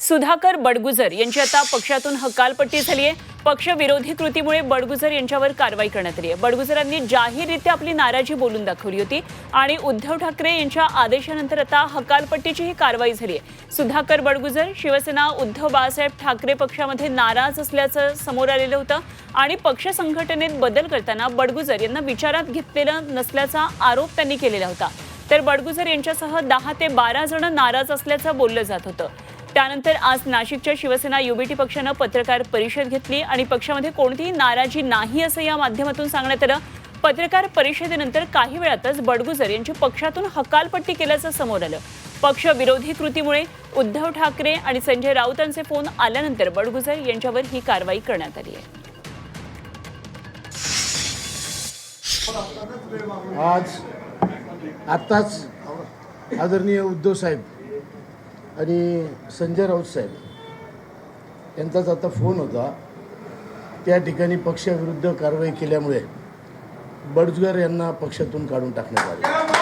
सुधाकर बडगुजर यांची आता पक्षातून हकालपट्टी झाली आहे. पक्षविरोधी कृतीमुळे बडगुजर यांच्यावर कारवाई करण्यात आली आहे. बडगुजरांनी जाहीररित्या आपली नाराजी बोलून दाखवली होती आणि उद्धव ठाकरे यांच्या आदेशानंतर आता हकालपट्टीची ही कारवाई झाली आहे. सुधाकर बडगुजर शिवसेना उद्धव बाळासाहेब ठाकरे पक्षामध्ये नाराज असल्याचं समोर आलेलं होतं आणि पक्ष संघटनेत बदल करताना बडगुजर यांना विचारात घेतलेलं नसल्याचा आरोप त्यांनी केलेला होता. तर बडगुजर यांच्यासह दहा ते बारा जण नाराज असल्याचं बोललं जात होतं. त्यानंतर आज नाशिकच्या शिवसेना युबीटी पक्षानं पत्रकार परिषद घेतली आणि पक्षामध्ये कोणतीही नाराजी नाही असं या माध्यमातून सांगण्यात आलं. पत्रकार परिषदेनंतर काही वेळातच बडगुजर यांची पक्षातून हकालपट्टी केल्याचं समोर आलं. पक्ष विरोधी कृतीमुळे उद्धव ठाकरे आणि संजय राऊतांचे फोन आल्यानंतर बडगुजर यांच्यावर ही कारवाई करण्यात आली आहे. आज आत्ताच आदरणीय उद्धव साहेब आणि संजय राऊत साहेब. यांचाच आता फोन होता. त्या ठिकाणी पक्षाविरुद्ध कारवाई केल्यामुळे बडजगर यांना पक्षातून काढून टाकण्यात आले.